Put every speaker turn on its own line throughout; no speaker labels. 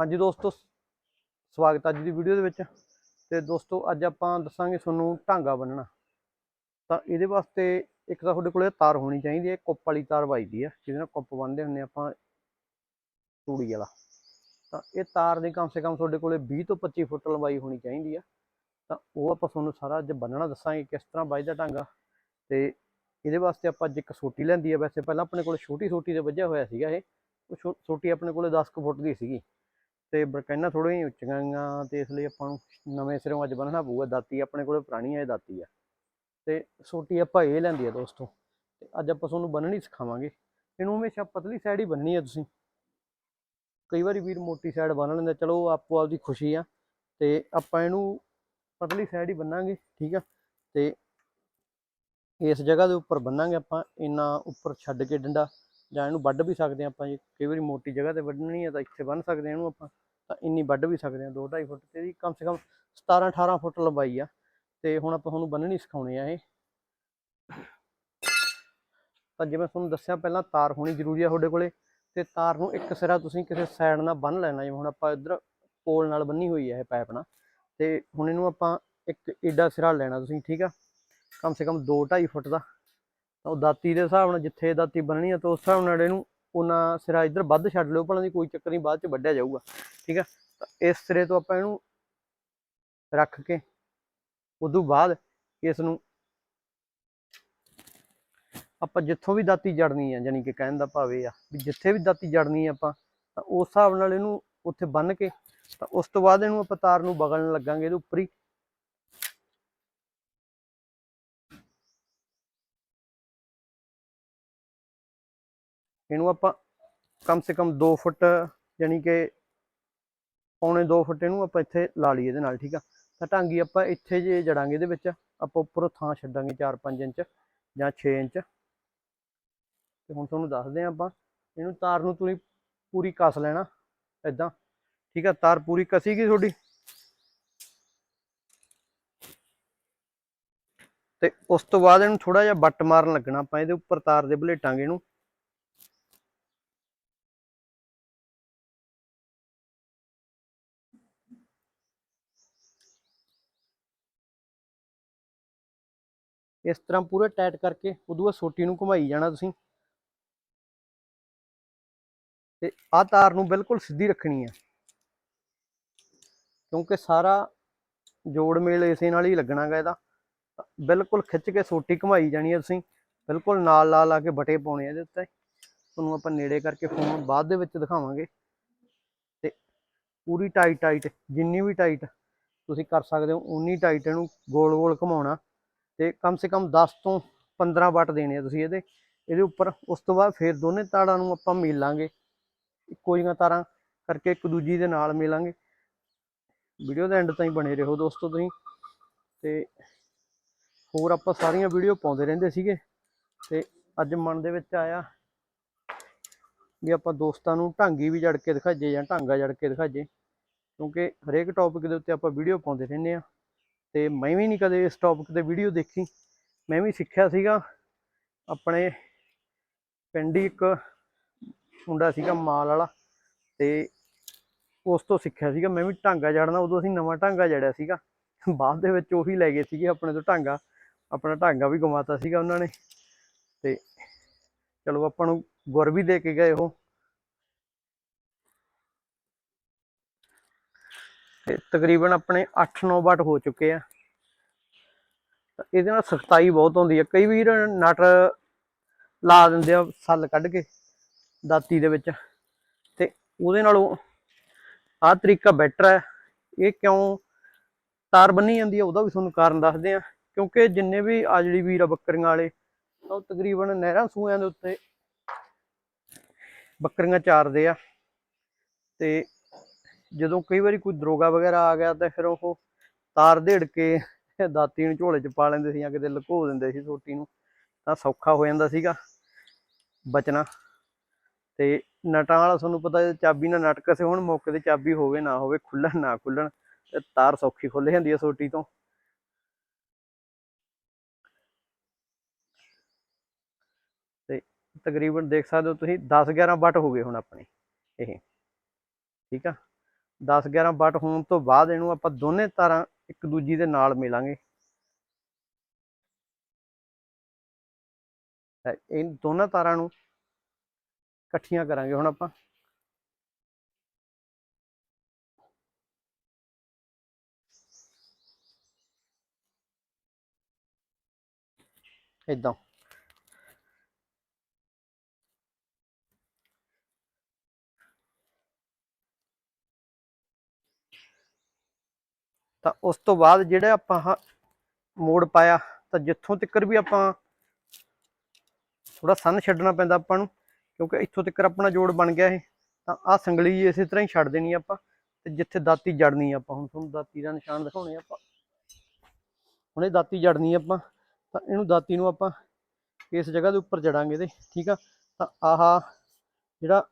ਹਾਂਜੀ ਦੋਸਤੋ, ਸਵਾਗਤ ਅੱਜ ਦੀ ਵੀਡੀਓ ਦੇ ਵਿੱਚ। ਤੇ ਦੋਸਤੋ, ਅੱਜ ਆਪਾਂ ਦੱਸਾਂਗੇ ਤੁਹਾਨੂੰ ਢਾਂਗਾ ਬੰਨਣਾ। ਤਾਂ ਇਹਦੇ ਵਾਸਤੇ ਇੱਕ ਤਾਂ ਤੁਹਾਡੇ ਕੋਲੇ ਤਾਰ ਹੋਣੀ ਚਾਹੀਦੀ ਹੈ, ਕੁੱਪ ਵਾਲੀ ਤਾਰ ਵੱਜਦੀ ਹੈ ਜਿਹਦੇ ਨਾਲ ਕੁੱਪ ਬੰਨਦੇ ਹੁੰਦੇ ਆਪਾਂ ਤੂੜੀ ਵਾਲਾ। ਤਾਂ ਇਹ ਤਾਰ ਦੀ ਕਮ ਸੇ ਕਮ ਤੁਹਾਡੇ ਕੋਲੇ 20 ਤੋਂ 25 ਫੁੱਟ ਲੰਬਾਈ ਹੋਣੀ ਚਾਹੀਦੀ ਆ। ਤਾਂ ਉਹ ਆਪਾਂ ਤੁਹਾਨੂੰ ਸਾਰਾ ਅੱਜ ਬੰਨਣਾ ਦੱਸਾਂਗੇ, ਕਿਸ ਤਰ੍ਹਾਂ ਵੱਜਦਾ ਢਾਂਗਾ। ਤੇ ਇਹਦੇ ਵਾਸਤੇ ਆਪਾਂ ਅੱਜ ਇੱਕ ਸੋਟੀ ਲੈਂਦੀ ਹੈ ਵੈਸੇ ਪਹਿਲਾਂ ਆਪਣੇ ਕੋਲ ਛੋਟੀ ਸੋਟੀ ਤੇ ਵੱਜਿਆ ਹੋਇਆ ਸੀਗਾ ਇਹ। ਉਹ ਛੋ- ਸੋਟੀ ਆਪਣੇ ਕੋਲੇ 10 ਕੁ ਫੁੱਟ ਦੀ ਸੀਗੀ। ਤੇ ਬਰਕੈਨਾ ਥੋੜ੍ਹੀਆਂ ਜਿਹੀਆਂ ਉੱਚੀਆਂ ਗੀਆਂ ਤੇ ਇਸ ਲਈ ਆਪਾਂ ਨੂੰ ਨਵੇਂ ਸਿਰੋਂ ਅੱਜ ਬੰਨਣਾ ਪਊਗਾ, ਦਾਤੀ ਆਪਣੇ ਕੋਲੇ ਪੁਰਾਣੀ ਹੈ ਦਾਤੀ ਆ। ਤੇ ਛੋਟੀ ਆਪਾਂ ਇਹ ਲੈਂਦੀ ਆ ਦੋਸਤੋ, ਤੇ ਅੱਜ ਆਪਾਂ ਤੁਹਾਨੂੰ ਬੰਨਣੀ ਸਿਖਾਵਾਂਗੇ। ਇਹਨੂੰ ਹਮੇਸ਼ਾ ਪਤਲੀ ਸਾਈਡ ਹੀ ਬੰਨਣੀ ਆ ਤੁਸੀਂ। ਕਈ ਵਾਰੀ ਵੀਰ ਮੋਟੀ ਸਾਈਡ ਬੰਨ ਲੈਂਦੇ ਚਲੋ ਆਪੋ ਆਪਦੀ ਖੁਸ਼ੀ ਆ। ਤੇ ਆਪਾਂ ਇਹਨੂੰ ਪਤਲੀ ਸਾਈਡ ਹੀ ਬੰਨਾਂਗੇ, ਠੀਕ ਆ? ਤੇ ਇਸ ਜਗ੍ਹਾ ਦੇ ਉੱਪਰ ਬੰਨਾਂਗੇ ਆਪਾਂ, ਇੰਨਾ ਉੱਪਰ ਛੱਡ ਕੇ ਡੰਡਾ। ਜਾਂ ਇਹਨੂੰ ਵੱਢ ਵੀ ਸਕਦੇ ਹਾਂ ਆਪਾਂ ਜੇ। ਕਈ ਵਾਰੀ ਮੋਟੀ ਜਗ੍ਹਾ ਤੇ ਵੱਢਣੀ ਹੈ ਤਾਂ ਇੱਥੇ ਬੰਨ ਸਕਦੇ ਹਾਂ ਇਹਨੂੰ ਆਪਾਂ। ਤਾਂ ਇੰਨੀ ਵੱਢ ਵੀ ਸਕਦੇ ਹਾਂ 2.5 ਫੁੱਟ ਤੇ ਇਹਦੀ ਕਮ ਸੇ ਕਮ 17 18 ਫੁੱਟ ਲੰਬਾਈ ਆ। ਤੇ ਹੁਣ ਆਪਾਂ ਤੁਹਾਨੂੰ ਬੰਨਣੀ ਸਿਖਾਉਣੇ ਆ ਇਹ। ਤਾਂ ਜਿਵੇਂ ਤੁਹਾਨੂੰ ਦੱਸਿਆ ਪਹਿਲਾਂ ਤਾਰ ਹੋਣੀ ਜ਼ਰੂਰੀ ਆ ਤੁਹਾਡੇ ਕੋਲੇ। ਤੇ ਤਾਰ ਨੂੰ ਇੱਕ ਸਿਰਾ ਤੁਸੀਂ ਕਿਸੇ ਸਾਈਡ ਨਾਲ ਬੰਨ ਲੈਣਾ। ਜਿਵੇਂ ਹੁਣ ਆਪਾਂ ਇੱਧਰ ਪੋਲ ਨਾਲ ਬੰਨੀ ਹੋਈ ਹੈ ਇਹ ਪਾਈਪ ਨਾਲ ਤੇ ਹੁਣ ਇਹਨੂੰ ਆਪਾਂ ਇੱਕ ਏਡਾ ਸਿਰਾ ਲੈਣਾ ਤੁਸੀਂ, ਠੀਕ ਆ? ਕਮ ਸੇ ਕਮ 2.5 ਫੁੱਟ ਦਾ। ਤਾਂ ਉਹ ਦਾਤੀ ਦੇ ਹਿਸਾਬ ਨਾਲ ਜਿੱਥੇ ਦਾਤੀ ਬਣਨੀ ਆ, ਤਾਂ ਉਸ ਹਿਸਾਬ ਨਾਲ ਇਹਨੂੰ ਉਹਨਾਂ ਸਿਰਾ ਇੱਧਰ ਵੱਧ ਛੱਡ ਲਿਓ, ਭਲਾਂ ਦੀ ਕੋਈ ਚੱਕਰ ਨਹੀਂ, ਬਾਅਦ ਚ ਵੱਢਿਆ ਜਾਊਗਾ, ਠੀਕ ਆ? ਤਾਂ ਇਸ ਸਿਰੇ ਤੋਂ ਆਪਾਂ ਇਹਨੂੰ ਰੱਖ ਕੇ ਉਦੋਂ ਬਾਅਦ ਇਸ ਨੂੰ ਆਪਾਂ ਜਿੱਥੋਂ ਵੀ ਦਾਤੀ ਜੜਨੀ ਆ ਯਾਨੀ ਕਿ ਕਹਿਣ ਦਾ ਭਾਵ ਇਹ ਆ, ਵੀ ਜਿੱਥੇ ਵੀ ਦਾਤੀ ਜੜਨੀ ਆ ਆਪਾਂ, ਤਾਂ ਉਸ ਹਿਸਾਬ ਨਾਲ ਇਹਨੂੰ ਉੱਥੇ ਬੰਨ ਕੇ, ਤਾਂ ਉਸ ਤੋਂ ਬਾਅਦ ਇਹਨੂੰ ਆਪਾਂ ਤਾਰ ਨੂੰ ਬਗਲਣ ਲੱਗਾਂਗੇ, ਇਹਦੇ ਉੱਪਰ ਹੀ ਇਹਨੂੰ ਆਪਾਂ ਕਮ ਸੇ ਕਮ 2 ਫੁੱਟ ਯਾਨੀ ਕਿ ਪੌਣੇ 2 ਫੁੱਟ ਇਹਨੂੰ ਆਪਾਂ ਇੱਥੇ ਲਾ ਲਈਏ ਇਹਦੇ ਨਾਲ, ਠੀਕ ਆ? ਤਾਂ ਢਾਂਗੀ ਆਪਾਂ ਇੱਥੇ ਜੇ ਜੜਾਂਗੇ ਇਹਦੇ ਵਿੱਚ, ਆਪਾਂ ਉੱਪਰੋਂ ਥਾਂ ਛੱਡਾਂਗੇ 4-5 ਇੰਚ ਜਾਂ 6 ਇੰਚ। ਤੇ ਹੁਣ ਤੁਹਾਨੂੰ ਦੱਸਦੇ ਹਾਂ ਆਪਾਂ, ਇਹਨੂੰ ਤਾਰ ਨੂੰ ਤੁਸੀਂ ਪੂਰੀ ਕੱਸ ਲੈਣਾ ਇਦਾਂ ਠੀਕ ਆ? ਤਾਰ ਪੂਰੀ ਕਸੀ ਗਈ ਤੁਹਾਡੀ? ਤੇ ਉਸ ਤੋਂ ਬਾਅਦ ਇਹਨੂੰ ਥੋੜਾ ਜਿਹਾ ਵੱਟ ਮਾਰਨ ਲੱਗਣਾ, ਆਪਾਂ ਇਹਦੇ ਉੱਪਰ ਤਾਰ ਦੇ ਬਲੇਟਾਂਗੇ ਇਹਨੂੰ ਇਸ ਤਰ੍ਹਾਂ ਪੂਰਾ ਟਾਈਟ ਕਰਕੇ ਉਦੋਂ ਬਾਅਦ ਸੋਟੀ ਨੂੰ ਘੁਮਾਈ ਜਾਣਾ ਤੁਸੀਂ। ਤੇ ਆਹ ਤਾਰ ਨੂੰ ਬਿਲਕੁਲ ਸਿੱਧੀ ਰੱਖਣੀ ਹੈ। ਕਿਉਂਕਿ ਸਾਰਾ ਜੋੜ ਮੇਲ ਇਸੇ ਨਾਲ ਹੀ ਲੱਗਣਾਗਾ ਇਹਦਾ। ਬਿਲਕੁਲ ਖਿੱਚ ਕੇ ਸੋਟੀ ਘੁਮਾਈ ਜਾਣੀ ਹੈ ਤੁਸੀਂ। ਬਿਲਕੁਲ ਨਾਲ ਲਾ ਲਾ ਕੇ ਬਟੇ ਪਾਉਣੇ ਇਹਦੇ ਉੱਤੇ। ਤੁਹਾਨੂੰ ਆਪਾਂ ਨੇੜੇ ਕਰਕੇ ਫੋਨ ਬਾਅਦ ਦੇ ਵਿੱਚ ਦਿਖਾਵਾਂਗੇ। ਤੇ ਪੂਰੀ ਟਾਈਟ ਟਾਈਟ, ਜਿੰਨੀ ਵੀ ਟਾਈਟ ਤੁਸੀਂ ਕਰ ਸਕਦੇ ਹੋ, ਉਨੀ ਟਾਈਟ ਇਹਨੂੰ ਗੋਲ ਗੋਲ ਘੁਮਾਉਣਾ। ਤੇ ਕਮ ਸੇ ਕਮ 10 ਤੋਂ 15 ਵਾਟ ਦੇਣੇ ਆ ਤੁਸੀਂ ਇਹਦੇ। ਇਹਦੇ ਉੱਪਰ ਉਸ ਤੋਂ ਬਾਅਦ ਫਿਰ ਦੋਨੇ ਤਾਰਾਂ ਨੂੰ ਆਪਾਂ ਮਿਲਾਂਗੇ ਇੱਕੋ ਜਿਹੀਆਂ ਤਾਰਾਂ ਕਰਕੇ ਇੱਕ ਦੂਜੀ ਦੇ ਨਾਲ ਮਿਲਾਂਗੇ ਵੀਡੀਓ ਦੇ ਐਂਡ ਤਾਈਂ ਬਣੇ ਰਹੋ ਦੋਸਤੋ ਤੁਸੀਂ। ਤੇ ਹੋਰ ਆਪਾਂ ਸਾਰੀਆਂ ਵੀਡੀਓ ਪਾਉਂਦੇ ਰਹਿੰਦੇ ਸੀਗੇ। ਤੇ ਅੱਜ ਮਨ ਦੇ ਵਿੱਚ ਆਇਆ ਵੀ ਆਪਾਂ ਦੋਸਤਾਂ ਨੂੰ ਢਾਂਗੀ ਵੀ ਜੜ ਕੇ ਦਿਖਾਈਏ ਜਾਂ ਢਾਂਗਾ ਜੜ ਕੇ ਦਿਖਾਈਏ। ਕਿਉਂਕਿ ਹਰੇਕ ਟੌਪਿਕ ਦੇ ਉੱਤੇ ਆਪਾਂ ਵੀਡੀਓ ਪਾਉਂਦੇ ਰਹਿੰਦੇ ਆ। ਤੇ ਮੈਂ ਵੀ ਨਹੀਂ ਕਦੇ ਇਸ ਟੌਪਿਕ ਤੇ ਵੀਡੀਓ ਦੇਖੀ। ਮੈਂ ਵੀ ਸਿੱਖਿਆ ਸੀਗਾ। ਆਪਣੇ ਪਿੰਡ ਹੀ ਇੱਕ ਮੁੰਡਾ ਸੀਗਾ ਮਾਲ ਵਾਲਾ ਤੇ ਉਸ ਤੋਂ ਸਿੱਖਿਆ ਸੀਗਾ। ਮੈਂ ਵੀ ਢਾਂਗਾ ਜੜਨਾ ਉਦੋਂ ਅਸੀਂ ਨਵਾਂ ਢਾਂਗਾ ਜੜਿਆ ਸੀਗਾ। ਬਾਅਦ ਦੇ ਵਿੱਚ ਉਹੀ ਲੈ ਗਏ ਸੀਗੇ ਆਪਣੇ ਤੋਂ ਢਾਂਗਾ ਆਪਣਾ ਢਾਂਗਾ ਵੀ ਗਵਾਤਾ ਸੀਗਾ ਉਹਨਾਂ ਨੇ। ਤੇ ਚਲੋ ਆਪਾਂ ਨੂੰ ਗੁਰ ਵੀ ਦੇ ਕੇ ਗਏ ਉਹ। ਤੇ ਤਕਰੀਬਨ ਆਪਣੇ 8-9 ਵਾਟ ਹੋ ਚੁੱਕੇ ਆ। ਇਹਦੇ ਨਾਲ ਸਖਤਾਈ ਬਹੁਤ ਹੁੰਦੀ ਹੈ ਕਈ ਵੀਰ ਨਟ ਲਾ ਦਿੰਦੇ ਆ ਸੱਲ ਕੱਢ ਕੇ ਦਾਤੀ ਦੇ ਵਿੱਚ। ਤੇ ਉਹਦੇ ਨਾਲੋਂ ਆਹ ਤਰੀਕਾ ਬੈਟਰ ਹੈ ਇਹ ਕਿਉਂ ਤਾਰ ਬੰਨੀ ਜਾਂਦੀ ਹੈ ਉਹਦਾ ਵੀ ਤੁਹਾਨੂੰ ਕਾਰਨ ਦੱਸਦੇ ਆ। ਕਿਉਂਕਿ ਜਿੰਨੇ ਵੀ ਆ ਜਿਹੜੀ ਵੀਰ ਆ ਬੱਕਰੀਆਂ ਵਾਲੇ, ਤਾਂ ਉਹ ਤਕਰੀਬਨ ਨਹਿਰਾਂ ਸੂਆਂ ਦੇ ਉੱਤੇ ਬੱਕਰੀਆਂ ਚਾਰਦੇ ਆ। ਤੇ ਜਦੋਂ ਕਈ ਵਾਰੀ ਕੋਈ ਦਰੋਗਾ ਵਗੈਰਾ ਆ ਗਿਆ ਤਾਂ ਫਿਰ ਉਹ ਤਾਰ ਢੇੜ ਕੇ ਦਾਤੀ ਨੂੰ ਝੋਲੇ 'ਚ ਪਾ ਲੈਂਦੇ ਸੀ ਜਾਂ ਕਿਤੇ ਲੁਕੋ ਦਿੰਦੇ ਸੀ ਸੋਟੀ ਨੂੰ, ਤਾਂ ਸੌਖਾ ਹੋ ਜਾਂਦਾ ਸੀਗਾ ਬਚਣਾ। ਤੇ ਨਟਾਂ ਵਾਲਾ ਤੁਹਾਨੂੰ ਪਤਾ ਚਾਬੀ ਨਾਲ ਨਟ ਕਸੇ ਹੁਣ ਮੌਕੇ ਤੇ ਚਾਬੀ ਹੋਵੇ ਨਾ ਹੋਵੇ, ਖੁੱਲਣ ਨਾ ਖੁੱਲਣ, ਤੇ ਤਾਰ ਸੌਖੀ ਖੁੱਲ ਜਾਂਦੀ ਹੈ ਸੋਟੀ ਤੋਂ। ਤੇ ਤਕਰੀਬਨ ਦੇਖ ਸਕਦੇ ਹੋ ਤੁਸੀਂ 10 11 ਵਾਟ ਹੋ ਗਏ ਹੁਣ ਆਪਣੇ ਇਹ। ਠੀਕ ਆ? 10 11 ਵੱਟ ਹੋਣ ਤੋਂ ਬਾਅਦ ਇਹਨੂੰ ਆਪਾਂ ਦੋਨੇ ਤਾਰਾਂ ਇੱਕ ਦੂਜੀ ਦੇ ਨਾਲ ਮਿਲਾਂਗੇ। ਇਹ ਦੋਨਾਂ ਤਾਰਾਂ ਨੂੰ ਇਕੱਠੀਆਂ ਕਰਾਂਗੇ ਹੁਣ ਆਪਾਂ। ਇਦਾਂ ਤਾਂ ਉਸ ਤੋਂ ਬਾਅਦ ਜਿਹੜਾ ਆਪਾਂ ਮੋੜ ਪਾਇਆ, ਤਾਂ ਜਿੱਥੋਂ ਤੱਕ ਵੀ ਆਪਾਂ ਥੋੜਾ ਸਨ ਛੱਡਣਾ ਪੈਂਦਾ ਆਪਾਂ ਨੂੰ, ਕਿਉਂਕਿ ਇੱਥੋਂ ਤੱਕ ਆਪਣਾ ਜੋੜ ਬਣ ਗਿਆ ਇਹ, ਤਾਂ ਆਹ ਸੰਗਲੀ ਇਸੇ ਤਰ੍ਹਾਂ ਹੀ ਛੱਡ ਦੇਣੀ ਆਪਾਂ, ਤੇ ਜਿੱਥੇ ਦਾਤੀ ਜੜਨੀ ਆਪਾਂ, ਹੁਣ ਤੁਹਾਨੂੰ ਦਾਤੀ ਦਾ ਨਿਸ਼ਾਨ ਦਿਖਾਉਣੇ ਆਪਾਂ। ਹੁਣ ਇਹ ਦਾਤੀ ਜੜਨੀ ਆਪਾਂ, ਤਾਂ ਇਹਨੂੰ ਦਾਤੀ ਨੂੰ ਆਪਾਂ ਇਸ ਜਗ੍ਹਾ ਦੇ ਉੱਪਰ ਜੜਾਂਗੇ ਤੇ ਠੀਕ ਆ? ਤਾਂ ਆਹ ਜਿਹੜਾ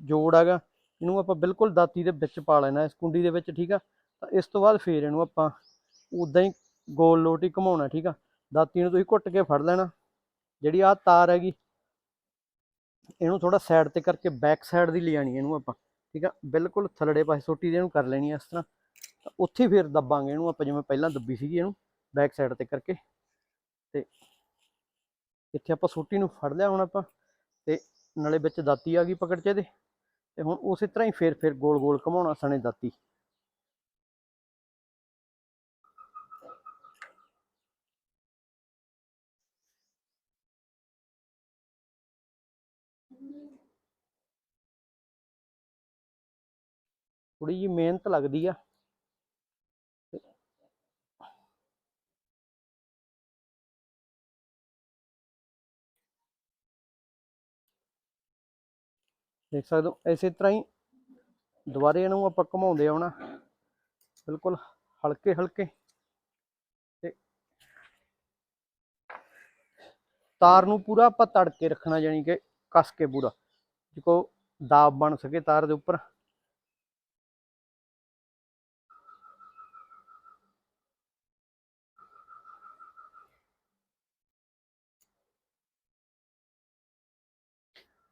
ਜੋੜ ਹੈਗਾ ਇਹਨੂੰ ਆਪਾਂ ਬਿਲਕੁਲ ਦਾਤੀ ਦੇ ਵਿੱਚ ਪਾ ਲੈਣਾ, ਇਸ ਕੁੰਡੀ ਦੇ ਵਿੱਚ, ਠੀਕ ਆ? ਤਾਂ ਇਸ ਤੋਂ ਬਾਅਦ ਫੇਰ ਇਹਨੂੰ ਆਪਾਂ ਉਦਾਂ ਹੀ ਗੋਲ ਲੋਟੀ ਘੁਮਾਉਣਾ, ਠੀਕ ਆ? ਦਾਤੀ ਨੂੰ ਤੁਸੀਂ ਘੁੱਟ ਕੇ ਫੜ ਲੈਣਾ, ਜਿਹੜੀ ਆਹ ਤਾਰ ਹੈਗੀ, ਇਹਨੂੰ ਥੋੜਾ ਸਾਈਡ ਤੇ ਕਰਕੇ ਬੈਕ ਸਾਈਡ ਦੀ ਲਿਆਣੀ ਇਹਨੂੰ ਆਪਾਂ, ਠੀਕ ਆ? ਬਿਲਕੁਲ ਥੱਲੜੇ ਪਾਸੇ ਸੋਟੀ ਦੇ ਇਹਨੂੰ ਕਰ ਲੈਣੀ ਆ ਇਸ ਤਰ੍ਹਾਂ। ਤਾਂ ਉੱਥੇ ਫੇਰ ਦੱਬਾਂਗੇ ਇਹਨੂੰ, ਆਪਾਂ ਜਿਵੇਂ ਪਹਿਲਾਂ ਦੱਬੀ ਸੀਗੀ ਇਹਨੂੰ ਬੈਕ ਸਾਈਡ ਤੇ ਕਰਕੇ। ਤੇ ਇੱਥੇ ਆਪਾਂ ਸੋਟੀ ਨੂੰ ਫੜ ਲਿਆ ਹੁਣ ਆਪਾਂ, ਤੇ ਨਾਲੇ ਵਿੱਚ ਦਾਤੀ ਆ ਗਈ ਪਕੜ ਚ ਇਹਦੇ। ਤੇ ਹੁਣ ਉਸੇ ਤਰ੍ਹਾਂ ਹੀ ਫੇਰ ਫੇਰ ਗੋਲ ਗੋਲ ਘਮਾਉਣਾ ਸਣੇ ਦਾਤੀ। ਥੋੜੀ ਜੀ ਮਿਹਨਤ ਲੱਗਦੀ ਆ। ਦੇਖ ਸਕਦੇ ਹੋ, ਇਸੇ ਤਰ੍ਹਾਂ ਹੀ ਦੁਬਾਰੇ ਇਹਨੂੰ ਆਪਾਂ ਘੁਮਾਉਂਦੇ ਆਉਣਾ। ਬਿਲਕੁਲ ਹਲਕੇ ਹਲਕੇ। ਤੇ ਤਾਰ ਨੂੰ ਪੂਰਾ ਆਪਾਂ ਤੜ ਕੇ ਰੱਖਣਾ ਜਾਨੀ ਕਿ ਕੱਸ ਕੇ ਪੂਰਾ। ਜਿਕੋ ਦਾਬ ਬਣ ਸਕੇ ਤਾਰ ਦੇ ਉੱਪਰ।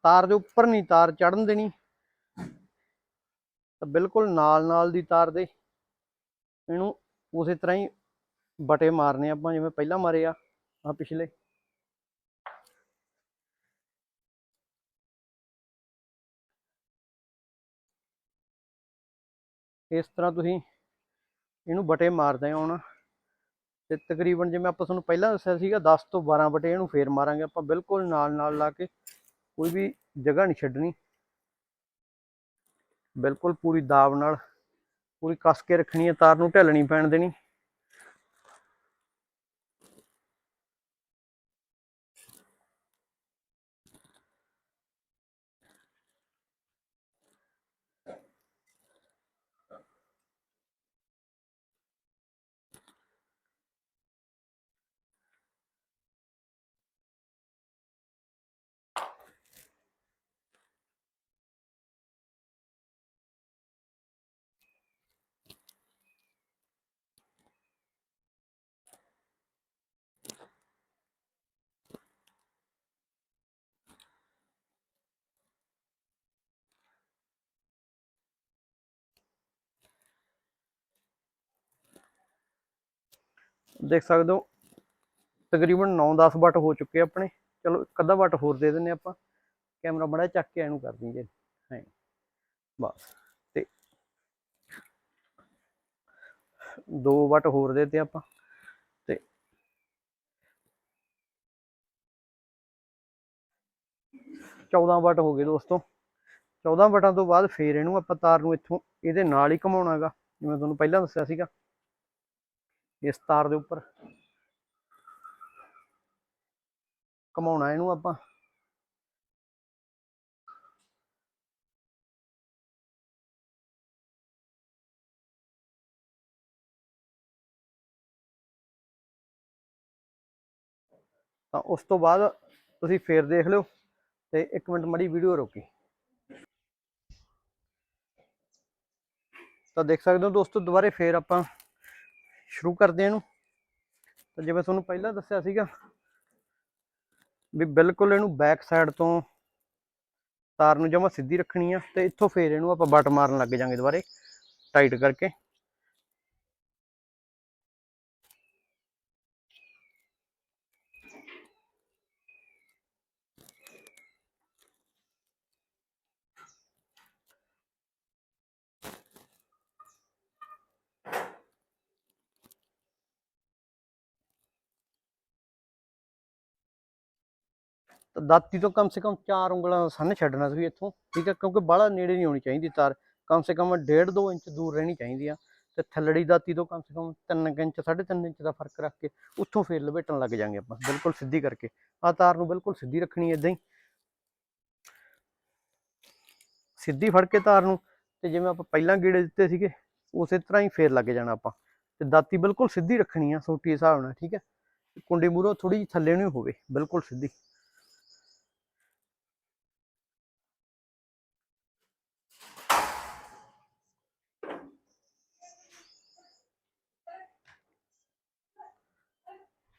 ਤਾਰ ਦੇ ਉੱਪਰ ਨਹੀਂ, ਤਾਰ ਚੜਨ ਦੇਣੀ। ਤਾਂ ਬਿਲਕੁਲ ਨਾਲ ਨਾਲ ਦੀ ਤਾਰ ਦੇ। ਇਹਨੂੰ ਉਸੇ ਤਰ੍ਹਾਂ ਹੀ ਬਟੇ ਮਾਰਨੇ ਆਪਾਂ, ਜਿਵੇਂ ਪਹਿਲਾਂ ਮਾਰੇ ਆ ਆ ਪਿਛਲੇ। ਇਸ ਤਰ੍ਹਾਂ ਤੁਸੀਂ ਇਹਨੂੰ ਬਟੇ ਮਾਰਦੇ ਆਉਣਾ ਤੇ ਤਕਰੀਬਨ ਜਿਵੇਂ ਆਪਾਂ ਤੁਹਾਨੂੰ ਪਹਿਲਾਂ ਦੱਸਿਆ ਸੀਗਾ 10 ਤੋਂ 12 ਬਟੇ ਇਹਨੂੰ ਫੇਰ ਮਾਰਾਂਗੇ ਆਪਾਂ, ਬਿਲਕੁਲ ਨਾਲ ਨਾਲ ਲਾ ਕੇ। ਕੋਈ ਵੀ ਜਗ੍ਹਾ ਨਹੀਂ ਛੱਡਣੀ। ਬਿਲਕੁਲ ਪੂਰੀ ਦਾਬ ਨਾਲ, ਪੂਰੀ ਕੱਸ ਕੇ ਰੱਖਣੀ ਹੈ, ਤਾਰ ਨੂੰ ਢਿੱਲਣੀ ਪੈਣ ਦੇਣੀ। ਦੇਖ ਸਕਦੇ ਹੋ, ਤਕਰੀਬਨ 9-10 ਵਾਟ ਹੋ ਚੁੱਕੇ ਆਪਣੇ। ਚਲੋ, ਇੱਕ ਅੱਧਾ ਵਾਟ ਹੋਰ ਦੇ ਦਿੰਨੇ ਆਪਾਂ। ਕੈਮਰਾ ਬੜਾ ਚੱਕ ਕੇ ਇਹਨੂੰ ਕਰ ਦਿੰਦੇ ਹਾਂ। ਬਸ। ਤੇ 2 ਵਾਟ ਹੋਰ ਦੇ ਤੇ ਆਪਾਂ। ਤੇ ਚੌਦਾਂ ਵਾਟ ਹੋ ਗਏ ਦੋਸਤੋ। 14 ਵਟਾਂ ਤੋਂ ਬਾਅਦ ਫੇਰ ਇਹਨੂੰ ਆਪਾਂ ਤਾਰ ਨੂੰ ਇੱਥੋਂ ਇਹਦੇ ਨਾਲ ਹੀ ਘਮਾਉਣਾਗਾ ਜਿਵੇਂ ਤੁਹਾਨੂੰ ਪਹਿਲਾਂ ਦੱਸਿਆ ਸੀਗਾ। ਇਸ ਤਾਰ ਦੇ ਉੱਪਰ। ਘਮਾਉਣਾ ਇਹਨੂੰ ਆਪਾਂ। ਤਾਂ ਉਸ ਤੋਂ ਬਾਅਦ ਤੁਸੀਂ ਫੇਰ ਦੇਖ ਲਿਓ ਤੇ ਇੱਕ ਮਿੰਟ ਮੜੀ ਵੀਡੀਓ ਰੋਕੀ। ਤਾਂ ਦੇਖ ਸਕਦੇ ਹੋ ਦੋਸਤੋ, ਦੁਬਾਰੇ ਫੇਰ ਆਪਾਂ ਸ਼ੁਰੂ ਕਰਦੇ ਹਾਂ ਇਹਨੂੰ। ਤਾਂ ਜਿਵੇਂ ਤੁਹਾਨੂੰ ਪਹਿਲਾਂ ਦੱਸਿਆ ਸੀਗਾ ਵੀ ਬਿਲਕੁਲ ਇਹਨੂੰ ਬੈਕ ਸਾਈਡ ਤੋਂ ਤਾਰ ਨੂੰ ਜਮਾ ਸਿੱਧੀ ਰੱਖਣੀ ਆ ਤੇ ਇੱਥੋਂ ਫੇਰ ਇਹਨੂੰ ਆਪਾਂ ਬਟ ਮਾਰਨ ਲੱਗ ਜਾਾਂਗੇ ਦੁਬਾਰੇ ਟਾਈਟ ਕਰਕੇ। ਤਾਂ ਦਾਤੀ ਤੋਂ ਕਮ ਸੇ ਕਮ ਚਾਰ ਉਂਗਲਾਂ ਦਾ ਸੰਨ ਛੱਡਣਾ ਤੁਸੀਂ ਇੱਥੋਂ, ਠੀਕ ਹੈ, ਕਿਉਂਕਿ ਬਾਹਲਾ ਨੇੜੇ ਨਹੀਂ ਹੋਣੀ ਚਾਹੀਦੀ ਤਾਰ, ਕਮ ਸੇ ਕਮ 1.5 2 ਇੰਚ ਦੂਰ ਰਹਿਣੀ ਚਾਹੀਦੀ ਆ। ਤੇ ਥੱਲੜੀ ਦਾਤੀ ਤੋਂ ਕਮ ਸੇ ਕਮ 3 ਇੰਚ 3.5 ਇੰਚ ਦਾ ਫ਼ਰਕ ਰੱਖ ਕੇ ਉੱਥੋਂ ਫੇਰ ਲਪੇਟਣ ਲੱਗ ਜਾਾਂਗੇ ਆਪਾਂ, ਬਿਲਕੁਲ ਸਿੱਧੀ ਕਰਕੇ। ਆ ਤਾਰ ਨੂੰ ਬਿਲਕੁਲ ਸਿੱਧੀ ਰੱਖਣੀ ਇਦਾਂ ਹੀ। ਸਿੱਧੀ ਫੜ ਕੇ ਤਾਰ ਨੂੰ, ਤੇ ਜਿਵੇਂ ਆਪਾਂ ਪਹਿਲਾਂ ਗੇੜੇ ਦਿੱਤੇ ਸੀਗੇ, ਉਸੇ ਤਰ੍ਹਾਂ ਹੀ ਫੇਰ ਲੱਗ ਜਾਣਾ ਆਪਾਂ। ਤੇ ਦਾਤੀ ਬਿਲਕੁਲ ਸਿੱਧੀ ਰੱਖਣੀ ਆ, ਸੋਟੀ ਹਿਸਾਬ ਨਾਲ, ਠੀਕ ਹੈ। ਕੁੰਡੀ ਮੂਰੋ ਥੋੜੀ ਜਿਹੀ ਥੱਲੇ ਨੂੰ ਹੀ ਹੋਵੇ, ਬਿਲਕੁਲ ਸਿੱਧੀ।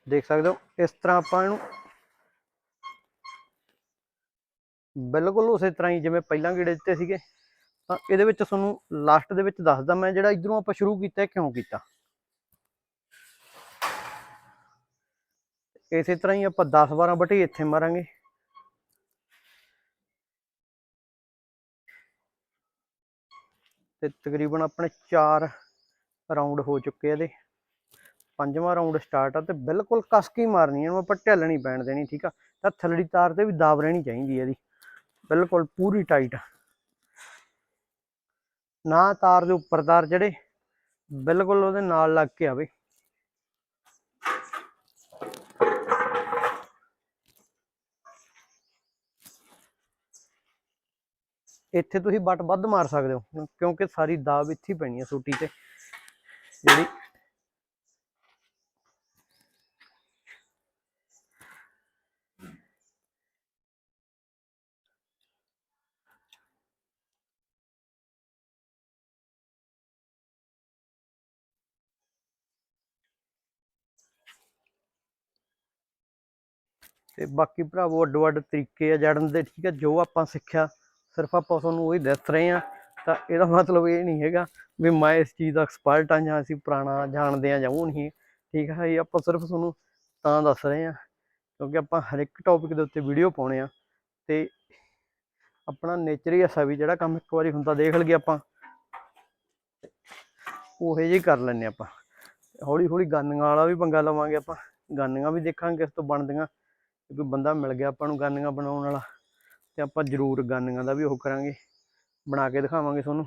ਦੇਖ ਸਕਦੇ ਹੋ, ਇਸ ਤਰ੍ਹਾਂ ਆਪਾਂ ਇਹਨੂੰ ਬਿਲਕੁਲ ਉਸੇ ਤਰ੍ਹਾਂ ਹੀ ਜਿਵੇਂ ਪਹਿਲਾਂ ਗੇੜੇ ਦਿੱਤੇ ਸੀਗੇ, ਤਾਂ ਇਹਦੇ ਵਿੱਚ ਤੁਹਾਨੂੰ ਲਾਸਟ ਦੇ ਵਿੱਚ ਦੱਸਦਾ ਮੈਂ ਜਿਹੜਾ ਇਧਰੋਂ ਆਪਾਂ ਸ਼ੁਰੂ ਕੀਤਾ ਕਿਉਂ ਕੀਤਾ। ਇਸੇ ਤਰ੍ਹਾਂ ਹੀ ਆਪਾਂ 10 12 ਬਟੇ ਇੱਥੇ ਮਾਰਾਂਗੇ। ਤੇ ਤਕਰੀਬਨ ਆਪਣੇ 4 ਰਾਉਂਡ ਹੋ ਚੁੱਕੇ ਇਹਦੇ। ਪੰਜਵਾਂ ਰਾਉਂਡ ਸਟਾਰਟ ਆ ਤੇ ਬਿਲਕੁਲ ਕਸ ਹੀ ਮਾਰਨੀ ਹੈ ਇਹਨੂੰ ਆਪਾਂ ਢਿੱਲ ਨਹੀਂ ਪੈਣ ਦੇਣੀ, ਠੀਕ ਆ? ਤਾਂ ਥੱਲੜੀ ਤਾਰ ਤੇ ਵੀ ਦਾਬ ਰਹਿਣੀ ਚਾਹੀਦੀ ਇਹਦੀ। ਬਿਲਕੁਲ ਪੂਰੀ ਟਾਈਟ ਨਾ ਤਾਰ ਦੇ ਉੱਪਰ ਤਾਰ ਜਿਹੜੇ, ਬਿਲਕੁਲ ਉਹਦੇ ਨਾਲ ਲੱਗ ਕੇ ਆਵੇ। ਇੱਥੇ ਤੁਸੀਂ ਬੱਟ ਵੱਧ ਮਾਰ ਸਕਦੇ ਹੋ, ਕਿਉਂਕਿ ਸਾਰੀ ਦਾਬ ਇੱਥੇ ਪੈਣੀ ਹੈ ਸੂਟੀ ਤੇ। ਜਿਹੜੀ ਤੇ ਬਾਕੀ ਭਰਾਵੋ ਅੱਡੋ ਅੱਡ ਤਰੀਕੇ ਆ ਜੜਨ ਦੇ, ਠੀਕ ਆ, ਜੋ ਆਪਾਂ ਸਿੱਖਿਆ, ਸਿਰਫ ਆਪਾਂ ਤੁਹਾਨੂੰ ਉਹੀ ਦੱਸ ਰਹੇ ਆ, ਤਾਂ ਇਹਦਾ ਮਤਲਬ ਇਹ ਨਹੀਂ ਹੈਗਾ ਵੀ ਮੈਂ ਇਸ ਚੀਜ਼ ਦਾ ਐਕਸਪਰਟ ਆ ਜਾਂ ਅਸੀਂ ਪੁਰਾਣਾ ਜਾਣਦੇ ਆ ਜਾਂ ਉਹ ਨਹੀਂ, ਠੀਕ ਹੈ ਇਹ ਆਪਾਂ ਸਿਰਫ ਤੁਹਾਨੂੰ ਤਾਂ ਦੱਸ ਰਹੇ ਆ, ਕਿਉਂਕਿ ਆਪਾਂ ਹਰ ਇੱਕ ਟੌਪਿਕ ਦੇ ਉੱਤੇ ਵੀਡੀਓ ਪਾਉਣੇ ਆ, ਤੇ ਆਪਣਾ ਨੇਚਰ ਹੀ ਐਸਾ ਵੀ ਜਿਹੜਾ ਕੰਮ ਇੱਕ ਵਾਰੀ ਹੁੰਦਾ ਦੇਖ ਲਈਏ ਆਪਾਂ, ਉਹੇ ਜਿਹੀ ਕਰ ਲੈਨੇ ਆਪਾਂ ਹੌਲੀ ਹੌਲੀ ਗਾਨੀਆਂ ਵਾਲਾ ਵੀ ਪੰਗਾ ਲਵਾਂਗੇ ਆਪਾਂ, ਗਾਨੀਆਂ ਵੀ ਦੇਖਾਂਗੇ ਕਿਸ ਤੋਂ ਬਣਦੀਆਂ ਕੋਈ ਬੰਦਾ ਮਿਲ ਗਿਆ ਆਪਾਂ ਨੂੰ ਗਾਨੀਆਂ ਬਣਾਉਣ ਵਾਲਾ, ਤੇ ਆਪਾਂ ਜ਼ਰੂਰ ਗਾਨੀਆਂ ਦਾ ਵੀ ਉਹ ਕਰਾਂਗੇ। ਬਣਾ ਕੇ ਦਿਖਾਵਾਂਗੇ ਤੁਹਾਨੂੰ।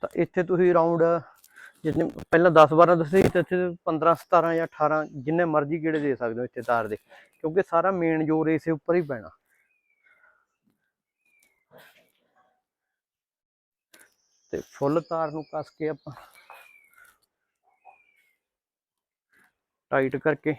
ਤਾਂ ਇੱਥੇ ਤੁਸੀਂ ਰਾਉਂਡ ਜਿੰਨੇ, ਪਹਿਲਾਂ 10 12 ਦੱਸੇ ਤੇ ਇੱਥੇ 15 17 ਜਾਂ 18 ਜਿੰਨੇ ਮਰਜ਼ੀ ਗੇੜੇ ਦੇ ਸਕਦੇ ਹੋ ਇੱਥੇ ਤਾਰ ਦੇ, ਕਿਉਂਕਿ ਸਾਰਾ ਮੇਨ ਜ਼ੋਰ ਇਸੇ ਉੱਪਰ ਹੀ ਪੈਣਾ। ਤੇ ਫੁੱਲ ਤਾਰ ਨੂੰ ਕੱਸ ਕੇ ਆਪਾਂ ਟਾਈਟ ਕਰਕੇ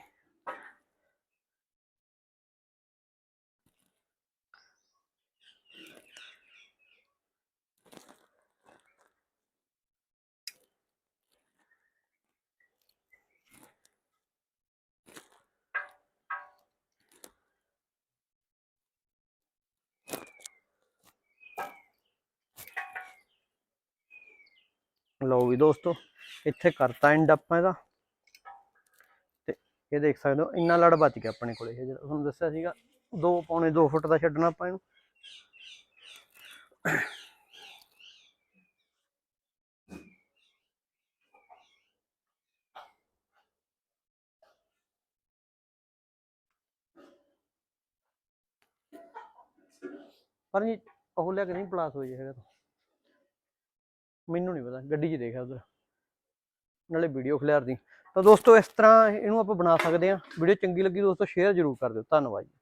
ਲਓ ਵੀ ਦੋਸਤੋ ਇੱਥੇ ਕਰਤਾ ਐਂਡ ਆਪਾਂ ਇਹਦਾ ਤੇ ਇਹ ਦੇਖ ਸਕਦੇ ਹੋ, ਇੰਨਾ ਲੜ ਬਚ ਗਿਆ ਆਪਣੇ ਕੋਲੇ ਇਹ ਜਿਹੜਾ ਤੁਹਾਨੂੰ ਦੱਸਿਆ ਸੀਗਾ। 2 ਪੌਣੇ 2 ਫੁੱਟ ਦਾ ਛੱਡਣਾ ਆਪਾਂ ਇਹਨੂੰ। ਪਰ ਜੀ ਉਹ ਲਿਆ ਕੇ ਨਹੀਂ ਪਲਾਸ ਹੋਈ ਹੈਗਾ ਤਾਂ। ਮੈਨੂੰ ਨਹੀਂ ਪਤਾ, ਗੱਡੀ 'ਚ ਦੇਖਿਆ ਉਧਰ। ਨਾਲੇ ਵੀਡੀਓ ਖਿਲਾਰਦੀ। ਤਾਂ ਦੋਸਤੋ ਇਸ ਤਰ੍ਹਾਂ ਇਹਨੂੰ ਆਪਾਂ ਬਣਾ ਸਕਦੇ ਹਾਂ। ਵੀਡੀਓ ਚੰਗੀ ਲੱਗੀ ਦੋਸਤੋ, ਸ਼ੇਅਰ ਜ਼ਰੂਰ ਕਰ ਦਿਓ। ਧੰਨਵਾਦ ਜੀ।